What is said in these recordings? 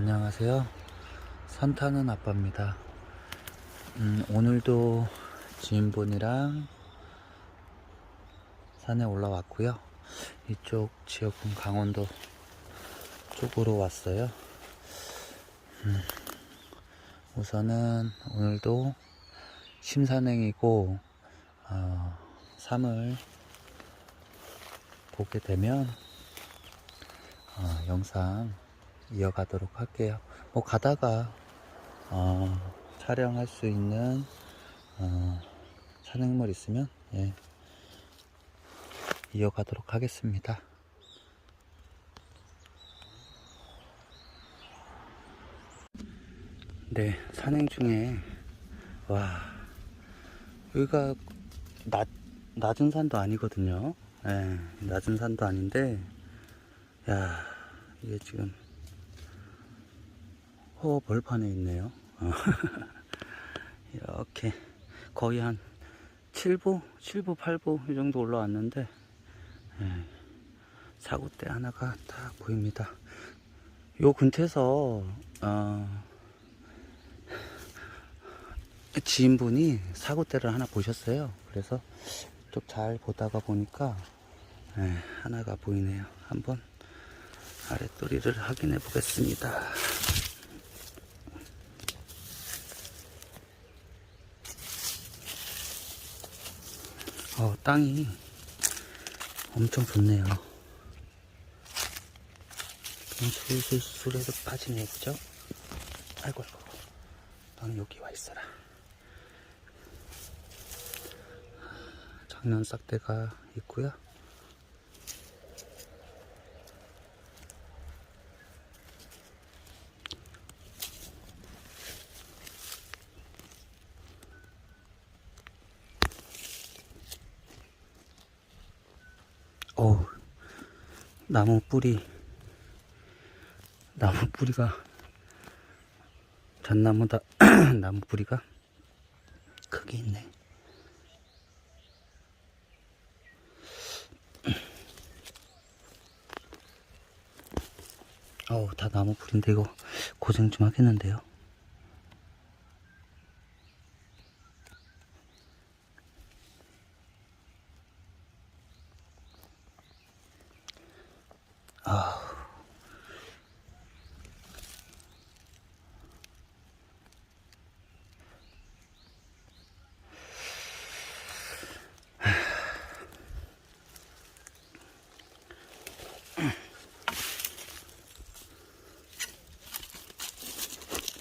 안녕하세요. 산 타는 아빠입니다. 음, 오늘도 지인분이랑 산에 올라왔고요. 이쪽 지역은 강원도 쪽으로 왔어요. 음, 우선은 오늘도 심산행이고 어, 삶을 보게 되면 어, 영상 이어가도록 할게요. 뭐 가다가 어, 촬영할 수 있는 어, 산행물 있으면 예, 이어가도록 하겠습니다. 네, 산행 중에 와 여기가 낮 낮은 산도 아니거든요. 예, 낮은 산도 아닌데 야 이게 지금 호 벌판에 있네요. 어. 이렇게 거의 한 7부, 7부, 8부 이 정도 올라왔는데 예, 사고대 하나가 딱 보입니다. 요 근처에서 어, 지인분이 사고대를 하나 보셨어요. 그래서 좀 잘 보다가 보니까 예, 하나가 보이네요. 한번 아랫도리를 확인해 보겠습니다. 어, 땅이 엄청 좋네요. 그냥 술술술 해서 빠지네, 그죠? 아이고, 아이고. 너는 여기 와 있어라. 작년 싹대가 있고요. 어우, 나무 뿌리, 나무 뿌리가, 잣나무다, 나무 뿌리가 크게 있네. 어우, 다 나무 뿌리인데 이거 고생 좀 하겠는데요.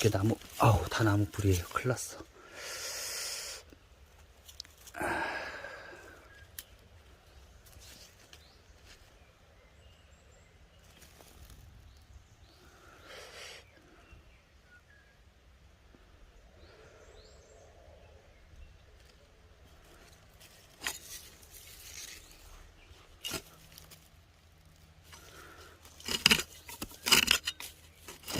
이게 나무, 아우, 다 나무 뿌리예요. 큰일 났어.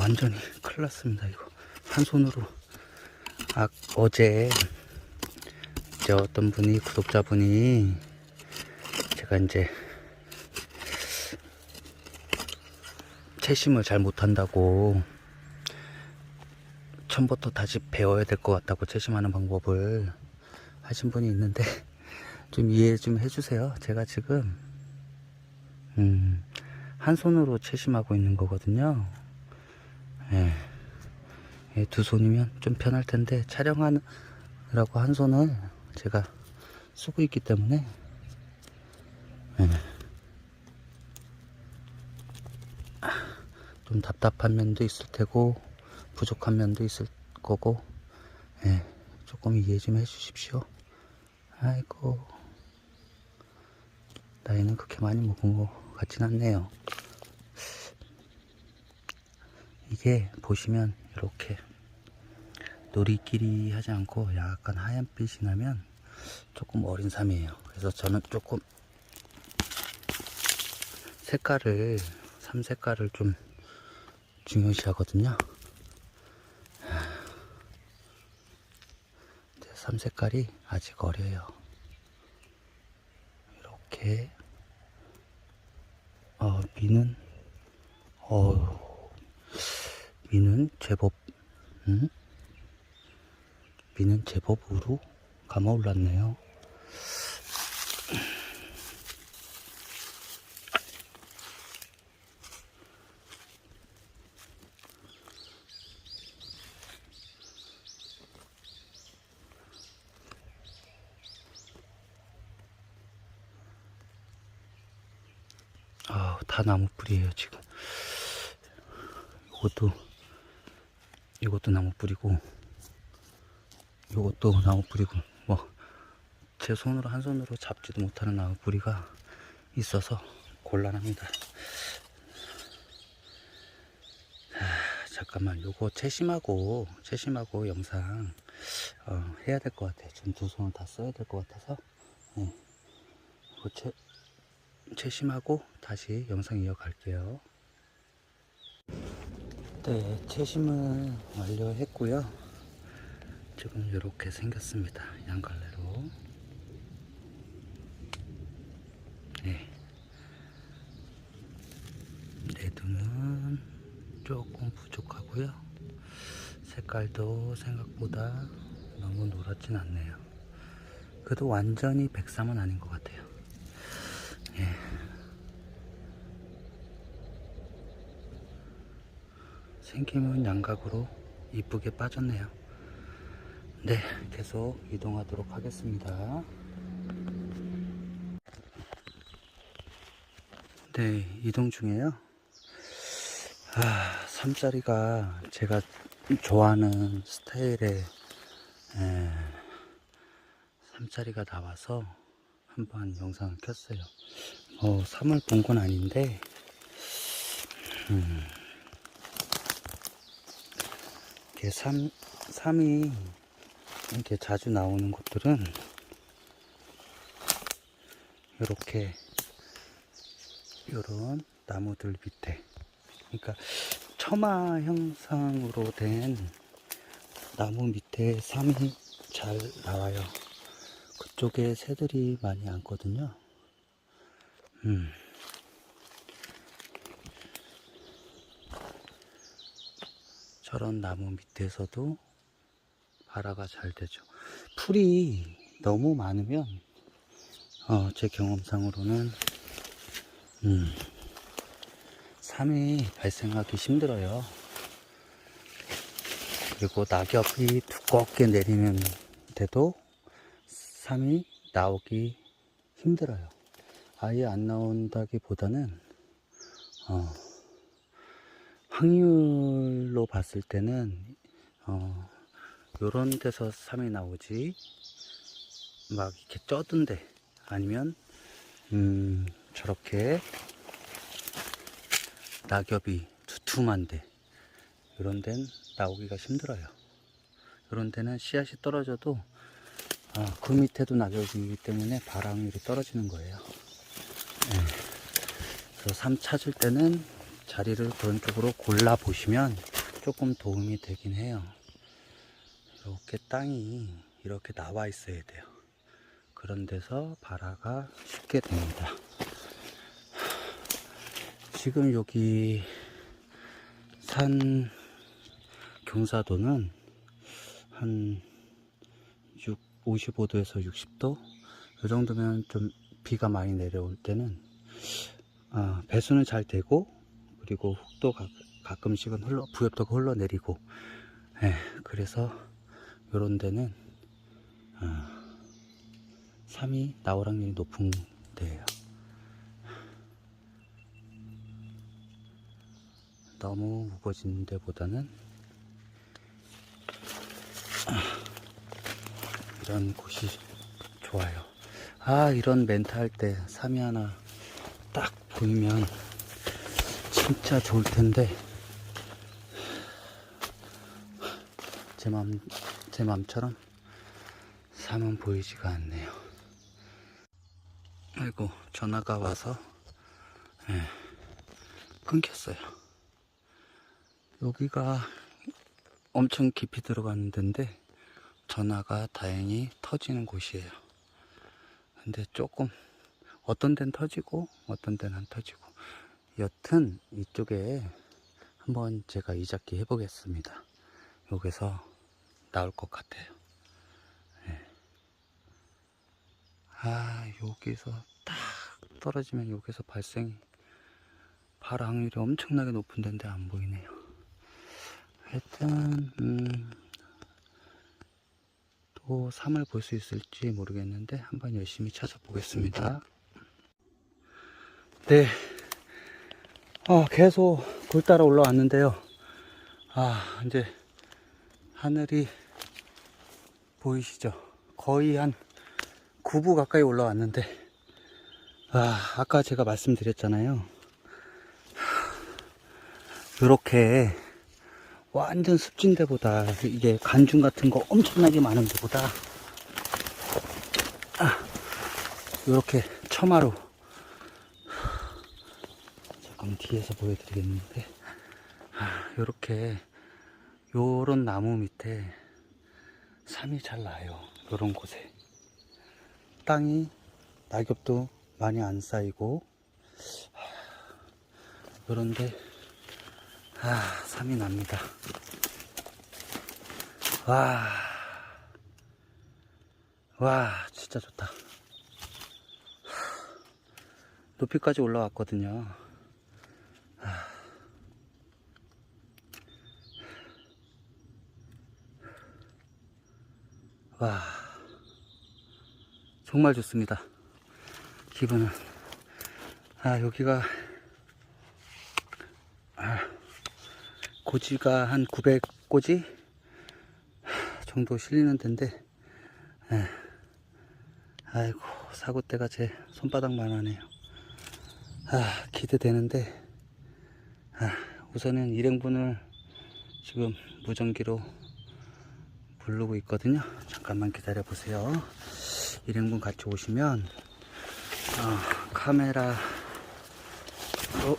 완전히 큰일 났습니다 이거 한 손으로. 아 어제 이제 어떤 분이 구독자분이 제가 이제 채심을 잘 못한다고 처음부터 다시 배워야 될 것 같다고 채심하는 방법을 하신 분이 있는데 좀 이해 좀 해주세요. 제가 지금 음, 한 손으로 채심하고 있는 거거든요. 예. 예, 두 손이면 좀 편할 텐데 촬영하느라고 한 손을 제가 쓰고 있기 때문에 예. 좀 답답한 면도 있을 테고 부족한 면도 있을 거고 예, 조금 이해 좀 해주십시오. 아이고 나이는 그렇게 많이 먹은 것 같진 않네요. 이게 보시면 이렇게 노리끼리 하지 않고 약간 하얀빛이 나면 조금 어린 삶이에요. 그래서 저는 조금 색깔을 삶 색깔을 좀 중요시 하거든요. 삶 색깔이 아직 어려요. 이렇게 어, 미는 어 미는 제법, 음? 미는 제법으로 감아 올랐네요. 아, 다 나무 뿌리예요, 지금. 이것도, 이것도 나무 뿌리고, 이것도 나무 뿌리고, 뭐, 제 손으로, 한 손으로 잡지도 못하는 나무 뿌리가 있어서 곤란합니다. 아, 잠깐만, 요거 채심하고, 채심하고 영상, 어, 해야 될 것 같아요. 지금 두 손을 다 써야 될 것 같아서, 네. 이거 채, 채심하고 다시 영상 이어갈게요. 네, 채심을 완료했고요. 지금 이렇게 생겼습니다. 양갈래로. 네. 내두는 조금 부족하고요. 색깔도 생각보다 너무 노랗진 않네요. 그래도 완전히 백삼은 아닌 것 같아요. 예. 생김은 양각으로 이쁘게 빠졌네요. 네, 계속 이동하도록 하겠습니다. 네, 이동 중에요. 아, 삼자리가 제가 좋아하는 스타일의 에, 삼자리가 나와서 한번 영상을 켰어요. 어, 3을 본 건 아닌데, 음, 이렇게 3, 3이 이렇게 자주 나오는 것들은 이렇게 이런 나무들 밑에 그러니까 처마 형상으로 된 나무 밑에 3이 잘 나와요. 그쪽에 새들이 많이 앉거든요. 음. 저런 나무 밑에서도 발화가 잘 되죠. 풀이 너무 많으면, 어, 제 경험상으로는, 음, 삶이 발생하기 힘들어요. 그리고 낙엽이 두껍게 내리는데도 삶이 나오기 힘들어요. 아예 안 나온다기보다는 어, 확률로 봤을 때는 어, 요런 데서 삶이 나오지 막 이렇게 쩌던데 아니면 음, 저렇게 낙엽이 두툼한데 이런 데는 나오기가 힘들어요. 이런 데는 씨앗이 떨어져도 아, 그 밑에도 낙엽이기 때문에 발확률이 떨어지는 거예요. 네. 그래서 삶 찾을 때는 자리를 그런 쪽으로 골라 보시면 조금 도움이 되긴 해요. 이렇게 땅이 이렇게 나와 있어야 돼요. 그런 데서 발화가 쉽게 됩니다. 지금 여기 산 경사도는 한 6, 55도에서 60도 이 정도면 좀 비가 많이 내려올 때는 아, 배수는 잘 되고 그리고 흙도 가, 가끔씩은 흘러 부엽도가 흘러내리고 예, 그래서 이런 데는 아, 삶이 나올 확률이 높은 데예요. 너무 우거진 데보다는 이런 곳이 좋아요. 아, 이런 멘트 할 때 3위 하나 딱 보이면 진짜 좋을 텐데 제 맘, 제 맘처럼 3은 보이지가 않네요. 아이고, 전화가 와서 예, 끊겼어요. 여기가 엄청 깊이 들어가는 데인데 전화가 다행히 터지는 곳이에요. 근데 조금 어떤 데는 터지고 어떤 데는 안 터지고 여튼 이쪽에 한번 제가 이 잡기 해보겠습니다. 여기서 나올 것 같아요. 예. 아, 여기서 딱 떨어지면 여기서 발생이 발 확률이 엄청나게 높은 데인데 안 보이네요. 하여튼, 음, 또 3을 볼 수 있을지 모르겠는데 한번 열심히 찾아보겠습니다. 네. 어, 계속 굴 따라 올라왔는데요. 아, 이제 하늘이 보이시죠? 거의 한 9부 가까이 올라왔는데, 아, 아까 제가 말씀드렸잖아요. 이렇게 완전 습진 데보다 이게 간중 같은 거 엄청나게 많은 데보다 아, 이렇게 처마로 잠깐 뒤에서 보여드리겠는데 이렇게 요런 나무 밑에 삼이 잘 나요. 요런 곳에. 땅이 낙엽도 많이 안 쌓이고. 요런데 아 삼이 납니다. 와, 와, 진짜 좋다. 높이까지 올라왔거든요. 와, 정말 좋습니다. 기분은. 아, 여기가, 아, 고지가 한 900고지? 정도 실리는 데인데, 예. 아이고, 사고대가 제 손바닥만 하네요. 아, 기대되는데, 아, 우선은 일행분을 지금 무전기로 부르고 있거든요. 잠깐만 기다려 보세요. 일행분 같이 오시면, 어, 카메라, 로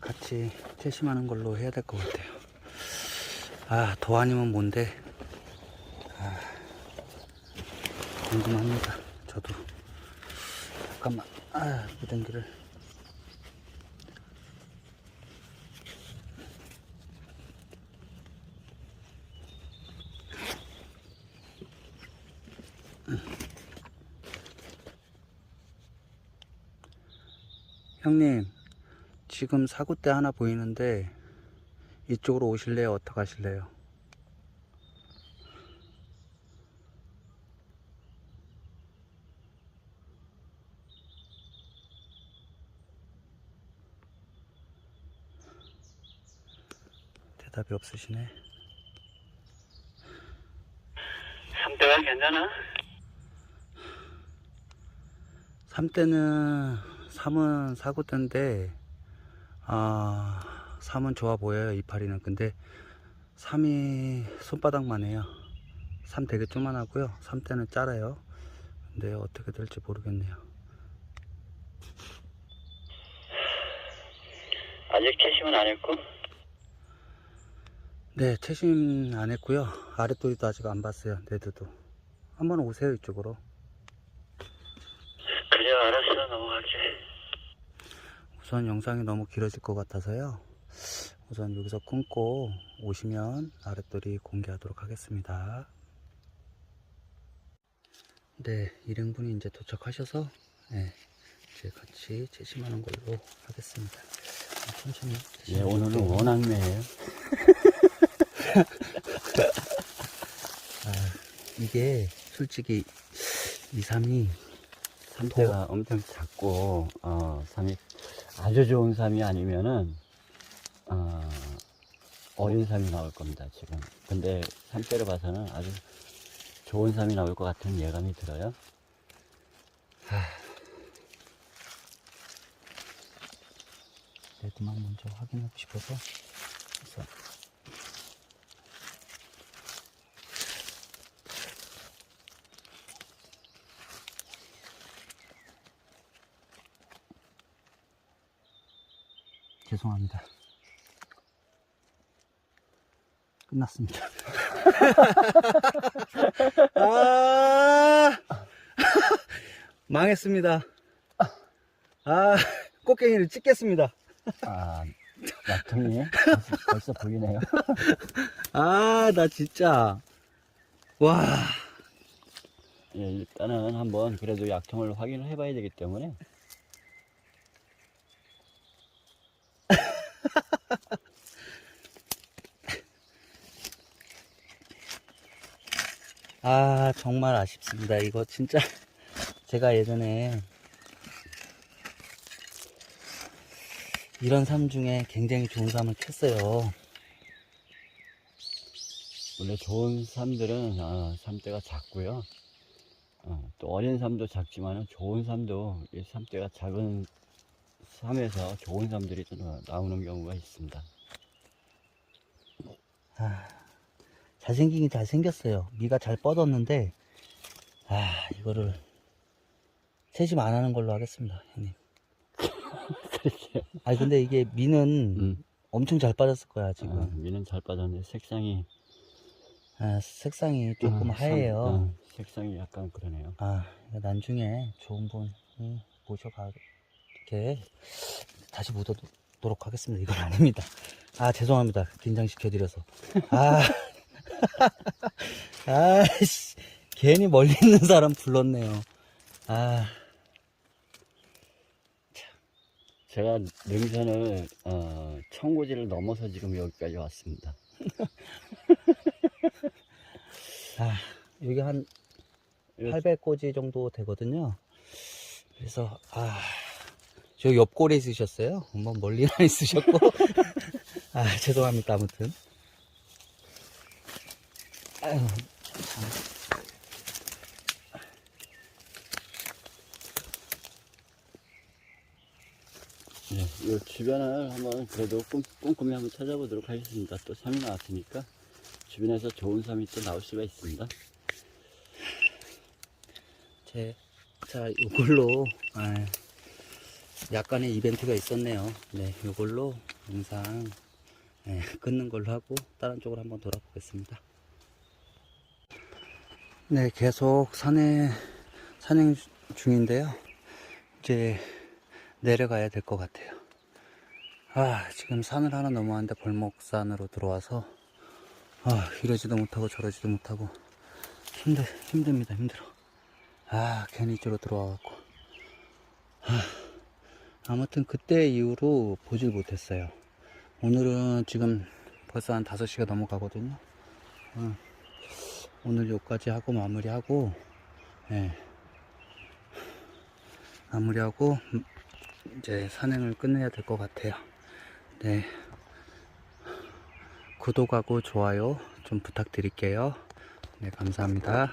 같이 채심하는 걸로 해야 될 것 같아요. 아, 더 아니면 뭔데? 아, 궁금합니다. 저도. 잠깐만. 아, 무전기를. 형님, 지금 사고대 하나 보이는데 이쪽으로 오실래요? 어떻게 하실래요? 대답이 없으시네. 3대가 괜찮아? 3대는 3은 사고대인데 아 3은 좋아 보여요 이파리는. 근데 3이 손바닥만 해요. 3 되게 조만하고요. 3대는 짧아요. 근데 어떻게 될지 모르겠네요. 아직 채심은 안 했고? 네 채심 안 했고요. 아랫도리도 아직 안 봤어요 네드도. 한번 오세요 이쪽으로 넘어갈게 우선 영상이 너무 길어질 것 같아서요. 우선 여기서 끊고 오시면 아랫돌이 공개하도록 하겠습니다. 네, 일행분이 이제 도착하셔서 네, 이제 같이 채심하는 걸로 하겠습니다. 천천히 예 오늘은 볼게요. 원악매예요 이게 솔직히 2, 3이 3대가 엄청 작고 어, 삼이 아주 좋은 삼이 아니면은 어, 어린 삼이 나올 겁니다 지금. 근데 3대를 봐서는 아주 좋은 삼이 나올 것 같은 예감이 들어요. 레드만 먼저 확인하고 싶어서 우선 죄송합니다. 끝났습니다. 아, 망했습니다. 아, 꽃갱이를 찍겠습니다. 아, 약통이 벌써, 벌써 보이네요. 아, 나 진짜. 와. 예, 일단은 한번 그래도 약통을 확인을 해봐야 되기 때문에 아, 정말 아쉽습니다. 이거 진짜 제가 예전에 이런 삶 중에 굉장히 좋은 삶을 켰어요. 원래 좋은 삶들은 어, 삶대가 작고요. 어, 또 어린 삶도 작지만 좋은 삶도 이 삶대가 작은 삶에서 좋은 삶들이 또 나오는 경우가 있습니다. 아, 잘생기긴 잘생겼어요. 미가 잘 뻗었는데, 아, 이거를 세심 안 하는 걸로 하겠습니다, 형님. 아니, 근데 이게 미는 음, 엄청 잘 빠졌을 거야, 어, 지금. 미는 잘 빠졌는데 색상이 아, 색상이 조금 어, 하얘요. 상- 어, 색상이 약간 그러네요. 아, 나중에 좋은 분이 모셔가, 이렇게 다시 묻어도록 하겠습니다. 이건 아닙니다. 아, 죄송합니다. 긴장시켜 드려서. 아, 아씨, 괜히 멀리 있는 사람 불렀네요. 아, 제가 능선을 어, 청고지를 넘어서 지금 여기까지 왔습니다. 아, 여기 한 이거 800꼬지 정도 되거든요. 그래서, 아, 저 옆골에 있으셨어요? 뭐 멀리는 안 있으셨고. 아, 죄송합니다. 아무튼. 참. 네, 이 주변을 한번 그래도 꼼, 꼼꼼히 한번 찾아보도록 하겠습니다. 또 삶이 나왔으니까 주변에서 좋은 삶이 또 나올 수가 있습니다. 제, 자, 이걸로, 아, 약간의 이벤트가 있었네요. 네, 이걸로 영상 네, 끊는 걸로 하고 다른 쪽으로 한번 돌아보겠습니다. 네, 계속 산에 산행 중인데요. 이제 내려가야 될 것 같아요. 아, 지금 산을 하나 넘어왔는데 벌목산으로 들어와서 아, 이러지도 못하고 저러지도 못하고 힘들, 힘듭니다, 힘들어. 아, 괜히 이쪽으로 들어와 갖고. 하, 아무튼 그때 이후로 보질 못했어요. 오늘은 지금 벌써 한 5시가 넘어가거든요. 어, 오늘 여기까지 하고 마무리하고, 예. 마무리하고, 음, 이제 산행을 끝내야 될 것 같아요. 네. 구독하고 좋아요 좀 부탁드릴게요. 네, 감사합니다.